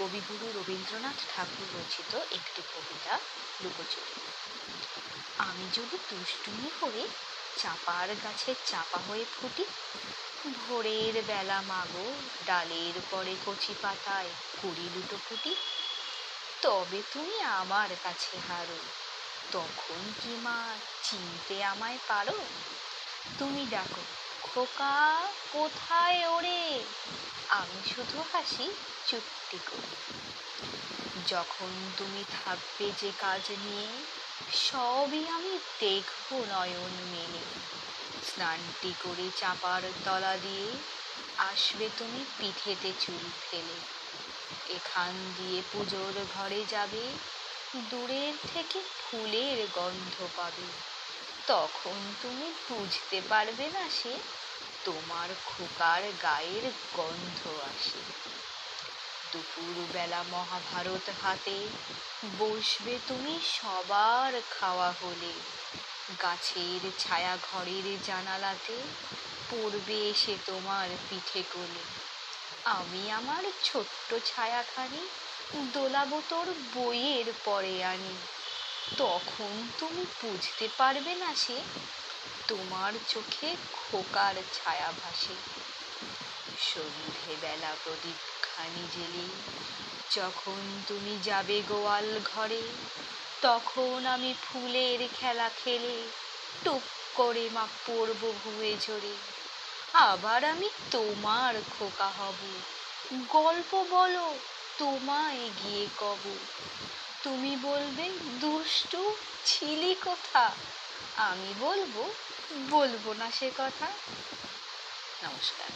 কবিগুরু রবীন্দ্রনাথ ঠাকুর রচিত একটি কবিতা লুকোচুরি আমি যদি দুষ্টুমি করে চাপার গাছে চাপা হয়ে ফুটি, ভোরের বেলা মাগো ডালের পরে কচি পাতায় কুড়ি লুটো ফুটি তবে তুমি আমার কাছে হারো। তখন কি মা চিনতে আমায় পারো? তুমি ডাকো খোকা, কোথায় ওরে? আমি শুধু হাসি চুপটি করে। যখন তুমি থাকবে যে কাজ নিয়ে, সবই আমি দেখব নয়ন মেলে স্নানটি করে চাপার তলা দিয়ে আসবে তুমি পিঠেতে চুল ফেলে। এখান দিয়ে পুজোর ঘরে যাবে, দূরের থেকে ফুলের গন্ধ পাবে। তখন তুমি বুঝতে পারবে না সে, তোমার খোকার গায়ের গন্ধ আসে। দুপুরবেলা মহাভারত হাতে বসবে তুমি সবার খাওয়া হলে। গাছের ছায়া ঘরের জানালাতে পড়বে এসে তোমার পিঠে কোলে। আমি আমার ছোট্ট ছায়াখানি দোলাবো তোর বইয়ের পরে আনি। তখন তুমি বুঝতে পারবে না সে তোমার চোখে খোকার ছায়া ভাসে। সন্ধেবেলা প্রদীপ খানি জেলে যখন তুমি যাবে গোয়াল ঘরে, তখন আমি ফুলের খেলা খেলে টুপ করে মা পড়ব ভুয়ে ঝরে। আবার আমি তোমার খোকা হব। গল্প বলো, তোমায় গিয়ে কব। তুমি বলবে দুষ্টু ছিলি কথা? আমি বলব বলব না সে কথা। নমস্কার।